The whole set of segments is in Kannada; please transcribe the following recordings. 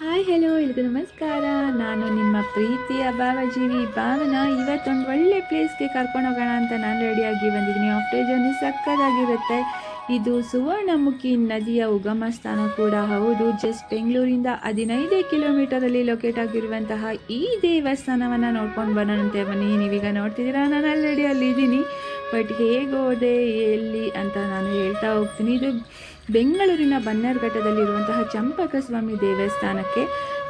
ಹಾಯ್ ಹಲೋ ಎಲ್ರಿಗೂ ನಮಸ್ಕಾರ. ನಾನು ನಿಮ್ಮ ಪ್ರೀತಿಯ ಭಾವಜೀವಿ ಭಾವನ. ಇವತ್ತೊಂದು ಒಳ್ಳೆ ಪ್ಲೇಸ್ಗೆ ಕರ್ಕೊಂಡು ಹೋಗೋಣ ಅಂತ ನಾನು ರೆಡಿಯಾಗಿ ಬಂದಿದ್ದೀನಿ. ಆಫ್ಟರ್ ಜರ್ನಿ ಸಕ್ಕದಾಗಿರುತ್ತೆ ಇದು ಸುವರ್ಣಮುಖಿ ನದಿಯ ಉಗಮ ಸ್ಥಾನ ಕೂಡ. ಹೌದು ಜಸ್ಟ್ ಬೆಂಗಳೂರಿಂದ ಹದಿನೈದೇ ಕಿಲೋಮೀಟರಲ್ಲಿ ಲೊಕೇಟ್ ಆಗಿರುವಂತಹ ಈ ದೇವಸ್ಥಾನವನ್ನು ನೋಡ್ಕೊಂಡು ಬರೋಣಂತೆ ಬನ್ನಿ. ನೀವೀಗ ನೋಡ್ತಿದ್ದೀರಾ? ನಾನು ಆಲ್ರೆಡಿ ಅಲ್ಲಿದ್ದೀನಿ. ಬಟ್ ಹೇಗೆ ಹೋದೆ, ಎಲ್ಲಿ ಅಂತ ನಾನು ಹೇಳ್ತಾ ಹೋಗ್ತೀನಿ. ಇದು ಬೆಂಗಳೂರಿನ ಬನ್ನರ್ಘಟ್ಟದಲ್ಲಿರುವಂತಹ ಚಂಪಕ ಸ್ವಾಮಿ ದೇವಸ್ಥಾನಕ್ಕೆ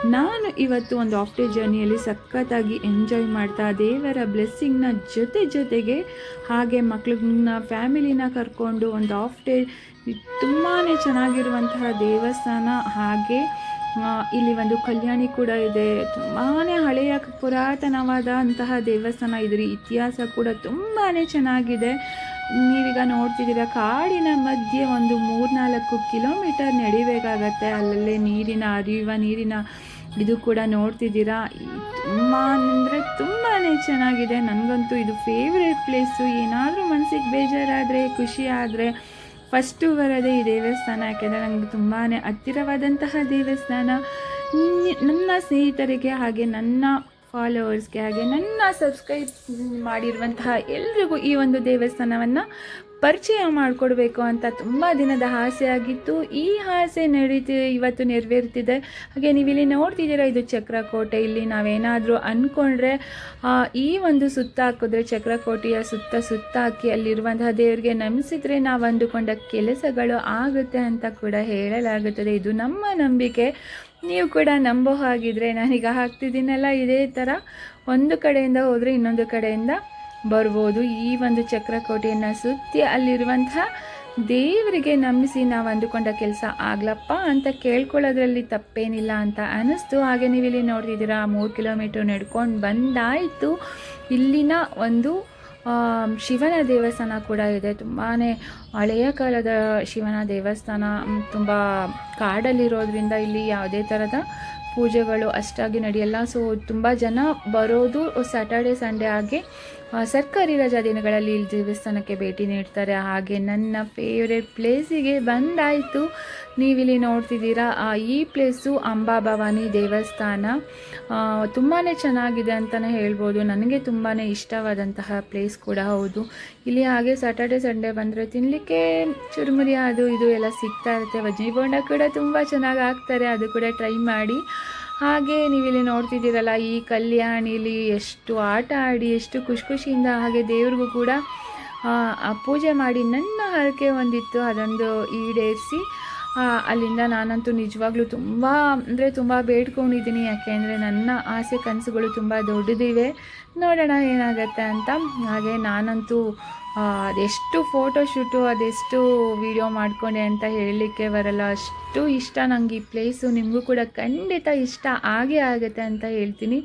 ನಾನು ಇವತ್ತು ಒಂದು ಆಫ್ ಡೇ ಜರ್ನಿಯಲ್ಲಿ ಸಖತ್ತಾಗಿ ಎಂಜಾಯ್ ಮಾಡ್ತಾ ದೇವರ ಬ್ಲೆಸ್ಸಿಂಗ್ನ ಜೊತೆ ಜೊತೆಗೆ ಹಾಗೆ ಮಕ್ಳನ್ನ ಫ್ಯಾಮಿಲಿನ ಕರ್ಕೊಂಡು ಒಂದು ಆಫ್ ಡೇ ತುಂಬಾ ಚೆನ್ನಾಗಿರುವಂತಹ ದೇವಸ್ಥಾನ. ಹಾಗೆ ಇಲ್ಲಿ ಒಂದು ಕಲ್ಯಾಣಿ ಕೂಡ ಇದೆ. ತುಂಬಾ ಹಳೆಯ ಪುರಾತನವಾದ ಅಂತಹ ದೇವಸ್ಥಾನ ಇದ್ರ. ಇತಿಹಾಸ ಕೂಡ ತುಂಬಾ ಚೆನ್ನಾಗಿದೆ. ನೀವೀಗ ನೋಡ್ತಿದ್ದೀರ? ಕಾಡಿನ ಮಧ್ಯೆ ಒಂದು ಮೂರ್ನಾಲ್ಕು ಕಿಲೋಮೀಟರ್ ನಡಿಬೇಕಾಗತ್ತೆ. ಅಲ್ಲಲ್ಲೇ ನೀರಿನ ಹರಿಯುವ ನೀರಿನ ಇದು ಕೂಡ ನೋಡ್ತಿದ್ದೀರಾ? ತುಂಬ ಅಂದರೆ ತುಂಬಾ ಚೆನ್ನಾಗಿದೆ. ನನಗಂತೂ ಇದು ಫೇವ್ರೆಟ್ ಪ್ಲೇಸು ಏನಾದರೂ ಮನಸ್ಸಿಗೆ ಬೇಜಾರಾದರೆ, ಖುಷಿ ಆದರೆ ಫಸ್ಟು ಬರೋದೇ ಈ ದೇವಸ್ಥಾನ. ಯಾಕೆಂದರೆ ನನಗೆ ತುಂಬಾ ಹತ್ತಿರವಾದಂತಹ ದೇವಸ್ಥಾನ. ನನ್ನ ಸ್ನೇಹಿತರಿಗೆ ಹಾಗೆ ನನ್ನ ಫಾಲೋವರ್ಸ್ಗೆ ಹಾಗೆ ನನ್ನ ಸಬ್ಸ್ಕ್ರೈಬ್ ಮಾಡಿರುವಂತಹ ಎಲ್ರಿಗೂ ಈ ಒಂದು ದೇವಸ್ಥಾನವನ್ನು ಪರಿಚಯ ಮಾಡಿಕೊಡ್ಬೇಕು ಅಂತ ತುಂಬ ದಿನದ ಆಸೆ ಆಗಿತ್ತು. ಈ ಆಸೆ ನಡೀತಿ, ಇವತ್ತು ನೆರವೇರ್ತಿದೆ. ಹಾಗೆ ನೀವು ಇಲ್ಲಿ ನೋಡ್ತಿದ್ದೀರಾ, ಇದು ಚಕ್ರಕೋಟೆ. ಇಲ್ಲಿ ನಾವೇನಾದರೂ ಅಂದ್ಕೊಂಡ್ರೆ ಈ ಒಂದು ಸುತ್ತ ಹಾಕಿದ್ರೆ ಚಕ್ರಕೋಟೆಯ ಸುತ್ತ ಸುತ್ತ ಹಾಕಿ ಅಲ್ಲಿರುವಂತಹ ದೇವರಿಗೆ ನಮಿಸಿದ್ರೆ ನಾವು ಅಂದುಕೊಂಡ ಕೆಲಸಗಳು ಆಗುತ್ತೆ ಅಂತ ಕೂಡ ಹೇಳಲಾಗುತ್ತದೆ. ಇದು ನಮ್ಮ ನಂಬಿಕೆ. ನೀವು ಕೂಡ ನಂಬೋ ಹಾಗಿದ್ರೆ ನಾನೀಗ ಹಾಕ್ತಿದ್ದೀನಲ್ಲ ಇದೇ ಥರ ಒಂದು ಕಡೆಯಿಂದ ಹೋದರೆ ಇನ್ನೊಂದು ಕಡೆಯಿಂದ ಬರ್ಬೋದು. ಈ ಒಂದು ಚಕ್ರಕೋಟೆಯನ್ನು ಸುತ್ತಿ ಅಲ್ಲಿರುವಂತಹ ದೇವರಿಗೆ ನಂಬಿಸಿ ನಾವು ಅಂದುಕೊಂಡ ಕೆಲಸ ಆಗ್ಲಪ್ಪ ಅಂತ ಕೇಳ್ಕೊಳ್ಳೋದ್ರಲ್ಲಿ ತಪ್ಪೇನಿಲ್ಲ ಅಂತ ಅನ್ನಿಸ್ತು ಹಾಗೆ ನೀವು ಇಲ್ಲಿ ನೋಡ್ತಿದ್ದೀರಾ, ಮೂರು ಕಿಲೋಮೀಟ್ರ್ ನಡ್ಕೊಂಡು ಬಂದಾಯಿತು. ಇಲ್ಲಿನ ಒಂದು ಶಿವನ ದೇವಸ್ಥಾನ ಕೂಡ ಇದೆ. ತುಂಬಾ ಹಳೆಯ ಕಾಲದ ಶಿವನ ದೇವಸ್ಥಾನ ತುಂಬ ಕಾಡಲ್ಲಿರೋದ್ರಿಂದ ಇಲ್ಲಿ ಯಾವುದೇ ಥರದ ಪೂಜೆಗಳು ಅಷ್ಟಾಗಿ ನಡೆಯಲ್ಲ. ಸೊ ತುಂಬ ಜನ ಬರೋದು ಸ್ಯಾಟರ್ಡೆ ಸಂಡೇ ಆಗಿ ಸರ್ಕಾರಿ ರಜಾ ದಿನಗಳಲ್ಲಿ ಇಲ್ಲಿ ದೇವಸ್ಥಾನಕ್ಕೆ ಭೇಟಿ ನೀಡ್ತಾರೆ. ಹಾಗೆ ನನ್ನ ಫೇವ್ರೆಟ್ ಪ್ಲೇಸಿಗೆ ಬಂದಾಯಿತು. ನೀವಿಲ್ಲಿ ನೋಡ್ತಿದ್ದೀರಾ ಈ ಪ್ಲೇಸು ಅಂಬಾಭವಾನಿ ದೇವಸ್ಥಾನ. ತುಂಬಾ ಚೆನ್ನಾಗಿದೆ ಅಂತಲೇ ಹೇಳ್ಬೋದು. ನನಗೆ ತುಂಬಾ ಇಷ್ಟವಾದಂತಹ ಪ್ಲೇಸ್ ಕೂಡ ಹೌದು. ಇಲ್ಲಿ ಹಾಗೆ ಸ್ಯಾಟರ್ಡೆ ಸಂಡೇ ಬಂದರೆ ತಿನ್ನಲಿಕ್ಕೆ ಚುರುಮುರಿ, ಅದು ಇದು ಎಲ್ಲ ಸಿಗ್ತಾ ಇರುತ್ತೆ. ಬೋಂಡ ಕೂಡ ತುಂಬ ಚೆನ್ನಾಗಿ ಹಾಕ್ತಾರೆ ಅದು ಕೂಡ ಟ್ರೈ ಮಾಡಿ. ಹಾಗೆ ನೀವಿಲ್ಲಿ ನೋಡ್ತಿದ್ದೀರಲ್ಲ ಈ ಕಲ್ಯಾಣಿಲಿ ಎಷ್ಟು ಆಟ ಆಡಿ ಎಷ್ಟು ಖುಷಿ ಖುಷಿಯಿಂದ ಹಾಗೆ ದೇವ್ರಿಗೂ ಕೂಡ ಆ, ಪೂಜೆ ಮಾಡಿ ನನ್ನ ಹರಕೆ ಒಂದಿತ್ತು ಅದೊಂದು ಈಡೇರಿಸಿ. ಅಲ್ಲಿಂದ ನಾನಂತೂ ನಿಜವಾಗ್ಲೂ ತುಂಬ ಅಂದರೆ ತುಂಬ ಬೇಡ್ಕೊಂಡಿದ್ದೀನಿ ಯಾಕೆಂದರೆ ನನ್ನ ಆಸೆ ಕನಸುಗಳು ತುಂಬ ದೊಡ್ಡದಿವೆ. ನೋಡೋಣ ಏನಾಗುತ್ತೆ ಅಂತ. ಹಾಗೆ ನಾನಂತೂ ಅದೆಷ್ಟು ಫೋಟೋ ಶೂಟು ಅದೆಷ್ಟು ವಿಡಿಯೋ ಮಾಡಿಕೊಂಡೆ ಅಂತ ಹೇಳಲಿಕ್ಕೆ ಬರಲ್ಲ. ಅಷ್ಟು ಇಷ್ಟ ನನಗೆ ಈ ಪ್ಲೇಸು ನಿಮಗೂ ಕೂಡ ಖಂಡಿತ ಇಷ್ಟ ಆಗೇ ಆಗುತ್ತೆ ಅಂತ ಹೇಳ್ತೀನಿ.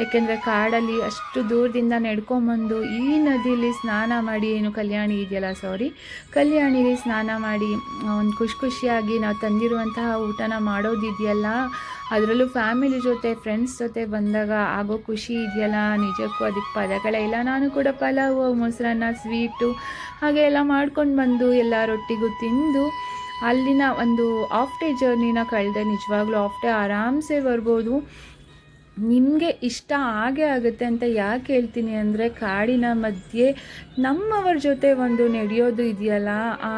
ಯಾಕೆಂದರೆ ಕಾಡಲ್ಲಿ ಅಷ್ಟು ದೂರದಿಂದ ನಡ್ಕೊಂಬಂದು ಈ ನದಿಯಲ್ಲಿ ಸ್ನಾನ ಮಾಡಿ, ಏನು ಕಲ್ಯಾಣಿ ಇದೆಯಲ್ಲ ಸಾರಿ ಕಲ್ಯಾಣಿಲಿ ಸ್ನಾನ ಮಾಡಿ, ಒಂದು ಖುಷಿ ಖುಷಿಯಾಗಿ ನಾವು ತಂದಿರುವಂತಹ ಊಟನ ಮಾಡೋದಿದೆಯಲ್ಲ ಅದರಲ್ಲೂ ಫ್ಯಾಮಿಲಿ ಜೊತೆ ಫ್ರೆಂಡ್ಸ್ ಜೊತೆ ಬಂದಾಗ ಆಗೋ ಖುಷಿ ಇದೆಯಲ್ಲ. ನಿಜಕ್ಕೂ ಅದಕ್ಕೆ ಪದಗಳೇ ಇಲ್ಲ. ನಾನು ಕೂಡ ಪಲಾವು, ಮೊಸರನ್ನ ಸ್ವೀಟು ಹಾಗೆ ಎಲ್ಲ ಮಾಡ್ಕೊಂಡು ಬಂದು ಎಲ್ಲ ರೊಟ್ಟಿಗೂ ತಿಂದು ಅಲ್ಲಿನ ಒಂದು ಆಫ್ ಡೇ ಜರ್ನಿನ ಕಳೆದೆ. ನಿಜವಾಗ್ಲೂ ಆಫ್ ಡೇ ಆರಾಮ್ಸೆ ಬರ್ಬೋದು. ನಿಮಗೆ ಇಷ್ಟ ಆಗೇ ಆಗುತ್ತೆ ಅಂತ ಯಾಕೆ ಹೇಳ್ತೀನಿ ಅಂದರೆ ಕಾಡಿನ ಮಧ್ಯೆ ನಮ್ಮವ್ರ ಜೊತೆ ಒಂದು ನಡೆಯೋದು ಇದೆಯಲ್ಲ, ಆ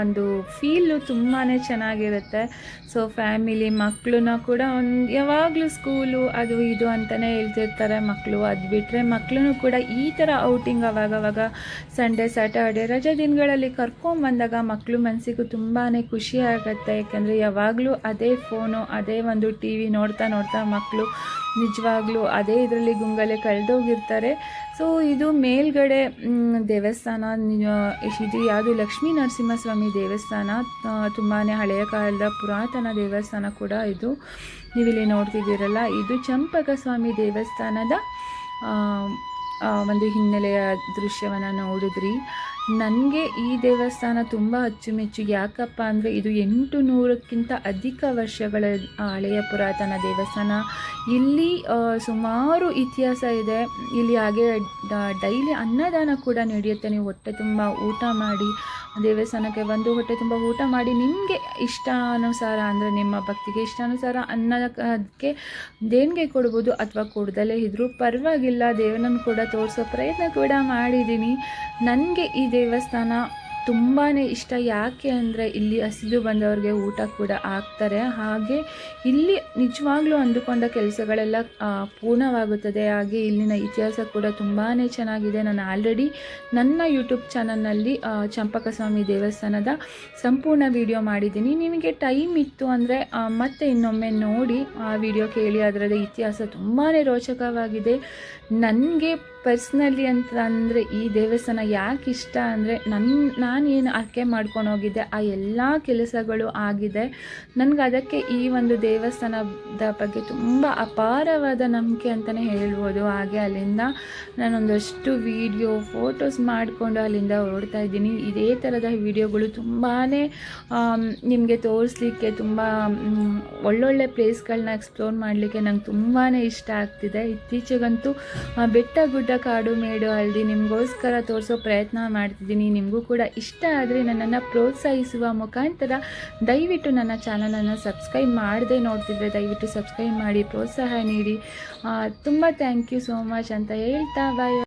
ಒಂದು ಫೀಲು ತುಂಬಾ ಚೆನ್ನಾಗಿರುತ್ತೆ. ಸೊ ಫ್ಯಾಮಿಲಿ ಮಕ್ಕಳನ್ನ ಕೂಡ ಒಂದು ಯಾವಾಗಲೂ ಸ್ಕೂಲು ಅದು ಇದು ಅಂತಲೇ ಹೇಳ್ತಿರ್ತಾರೆ ಮಕ್ಕಳು ಅದು ಬಿಟ್ಟರೆ ಮಕ್ಕಳೂ ಕೂಡ ಈ ಥರ ಔಟಿಂಗ್ ಅವಾಗವಾಗ ಸಂಡೇ ಸ್ಯಾಟರ್ಡೆ ರಜೆ ದಿನಗಳಲ್ಲಿ ಕರ್ಕೊಂಬಂದಾಗ ಮಕ್ಕಳು ಮನಸ್ಸಿಗೂ ತುಂಬಾ ಖುಷಿ ಆಗುತ್ತೆ. ಯಾಕಂದರೆ ಯಾವಾಗಲೂ ಅದೇ ಫೋನು ಅದೇ ಒಂದು ಟಿ ವಿ ನೋಡ್ತಾ ನೋಡ್ತಾ ಮಕ್ಕಳು ನಿಜವಾಗ್ಲೂ ಅದೇ ಇದರಲ್ಲಿ ಗುಂಗಲೆ ಕಳೆದೋಗಿರ್ತಾರೆ. ಸೊ ಇದು ಮೇಲ್ಗಡೆ ದೇವಸ್ಥಾನ ಇದು ಯಾವುದು, ಲಕ್ಷ್ಮೀ ನರಸಿಂಹಸ್ವಾಮಿ ದೇವಸ್ಥಾನ ತುಂಬಾ ಹಳೆಯ ಕಾಲದ ಪುರಾತನ ದೇವಸ್ಥಾನ ಕೂಡ ಇದು. ನೀವಿಲ್ಲಿ ನೋಡ್ತಿದ್ದೀರಲ್ಲ, ಇದು ಚಂಪಕ ಸ್ವಾಮಿ ದೇವಸ್ಥಾನದ ಒಂದು ಹಿನ್ನೆಲೆಯ ದೃಶ್ಯವನ್ನು ನೋಡಿದ್ರಿ. ನನಗೆ ಈ ದೇವಸ್ಥಾನ ತುಂಬ ಅಚ್ಚುಮೆಚ್ಚು ಯಾಕಪ್ಪ ಅಂದರೆ ಇದು ಎಂಟು ನೂರಕ್ಕಿಂತ ಅಧಿಕ ವರ್ಷಗಳ ಹಳೆಯ ಪುರಾತನ ದೇವಸ್ಥಾನ. ಇಲ್ಲಿ ಸುಮಾರು ಇತಿಹಾಸ ಇದೆ. ಇಲ್ಲಿ ಹಾಗೆ ಡೈಲಿ ಅನ್ನದಾನ ಕೂಡ ನಡೆಯುತ್ತೆ. ನೀವು ಹೊಟ್ಟೆ ತುಂಬ ಊಟ ಮಾಡಿ ದೇವಸ್ಥಾನಕ್ಕೆ ಬಂದು ಹೊಟ್ಟೆ ತುಂಬ ಊಟ ಮಾಡಿ ನಿಮಗೆ ಇಷ್ಟಾನುಸಾರ ಅಂದರೆ ನಿಮ್ಮ ಭಕ್ತಿಗೆ ಇಷ್ಟಾನುಸಾರ ಅನ್ನಕ್ಕೆ ದೇಣಿಗೆ ಕೊಡ್ಬೋದು ಅಥವಾ ಕೊಡ್ದಲೇ ಇದ್ದರೂ ಪರವಾಗಿಲ್ಲ. ದೇವನನ್ನು ಕೂಡ ತೋರಿಸೋ ಪ್ರಯತ್ನ ಕೂಡ ಮಾಡಿದ್ದೀನಿ. ನನಗೆ ಈ ದೇವಸ್ಥಾನ ತುಂಬಾ ಇಷ್ಟ. ಯಾಕೆ ಅಂದರೆ ಇಲ್ಲಿ ಹಸಿದು ಬಂದವ್ರಿಗೆ ಊಟ ಕೂಡ ಹಾಕ್ತಾರೆ. ಹಾಗೆ ಇಲ್ಲಿ ನಿಜವಾಗ್ಲೂ ಅಂದುಕೊಂಡ ಕೆಲಸಗಳೆಲ್ಲ ಪೂರ್ಣವಾಗುತ್ತದೆ. ಹಾಗೆ ಇಲ್ಲಿನ ಇತಿಹಾಸ ಕೂಡ ತುಂಬಾ ಚೆನ್ನಾಗಿದೆ. ನಾನು ಆಲ್ರೆಡಿ ನನ್ನ ಯೂಟ್ಯೂಬ್ ಚಾನಲ್ನಲ್ಲಿ ಚಂಪಕಸ್ವಾಮಿ ದೇವಸ್ಥಾನದ ಸಂಪೂರ್ಣ ವಿಡಿಯೋ ಮಾಡಿದ್ದೀನಿ. ನಿಮಗೆ ಟೈಮ್ ಇತ್ತು ಅಂದರೆ ಮತ್ತೆ ಇನ್ನೊಮ್ಮೆ ನೋಡಿ ಆ ವಿಡಿಯೋ ಕೇಳಿ. ಅದರದ ಇತಿಹಾಸ ತುಂಬಾ ರೋಚಕವಾಗಿದೆ. ನನಗೆ ಪರ್ಸ್ನಲಿ ಅಂತ ಅಂದರೆ ಈ ದೇವಸ್ಥಾನ ಯಾಕೆ ಇಷ್ಟ ಅಂದರೆ, ನನ್ನ ನಾನು ಏನು ಆಯ್ಕೆ ಮಾಡ್ಕೊಂಡು ಹೋಗಿದ್ದೆ? ಆ ಎಲ್ಲ ಕೆಲಸಗಳು ಆಗಿದೆ. ನನಗೆ ಅದಕ್ಕೆ ಈ ಒಂದು ದೇವಸ್ಥಾನದ ಬಗ್ಗೆ ತುಂಬ ಅಪಾರವಾದ ನಂಬಿಕೆ ಅಂತಲೇ ಹೇಳ್ಬೋದು. ಹಾಗೆ ಅಲ್ಲಿಂದ ನಾನೊಂದಷ್ಟು ವಿಡಿಯೋ ಫೋಟೋಸ್ ಮಾಡಿಕೊಂಡು ಅಲ್ಲಿಂದ ಹೊರಡ್ತಾ ಇದ್ದೀನಿ. ಇದೇ ಥರದ ವೀಡಿಯೋಗಳು ತುಂಬಾ ನಿಮಗೆ ತೋರಿಸ್ಲಿಕ್ಕೆ ತುಂಬ ಒಳ್ಳೊಳ್ಳೆ ಪ್ಲೇಸ್ಗಳನ್ನ ಎಕ್ಸ್ಪ್ಲೋರ್ ಮಾಡಲಿಕ್ಕೆ ನಂಗೆ ತುಂಬಾ ಇಷ್ಟ ಆಗ್ತಿದೆ. ಇತ್ತೀಚೆಗಂತೂ ಬೆಟ್ಟ ಗುಡ್ಡ ಕಾಡು ಮೇಡು ಅಲ್ಲಿ ನಿಮಗೋಸ್ಕರ ತೋರಿಸೋ ಪ್ರಯತ್ನ ಮಾಡ್ತಿದ್ದೀನಿ. ನಿಮಗೂ ಕೂಡ ಇಷ್ಟ ಆದರೆ ನನ್ನನ್ನು ಪ್ರೋತ್ಸಾಹಿಸುವ ಮುಖಾಂತರ ದಯವಿಟ್ಟು ನನ್ನ ಚಾನಲನ್ನು ಸಬ್ಸ್ಕ್ರೈಬ್ ಮಾಡದೆ ನೋಡ್ತಿದ್ರೆ ದಯವಿಟ್ಟು ಸಬ್ಸ್ಕ್ರೈಬ್ ಮಾಡಿ, ಪ್ರೋತ್ಸಾಹ ನೀಡಿ. ತುಂಬ ಥ್ಯಾಂಕ್ ಯು ಸೋ ಮಚ್ ಅಂತ ಹೇಳ್ತಾ ಬಾಯ್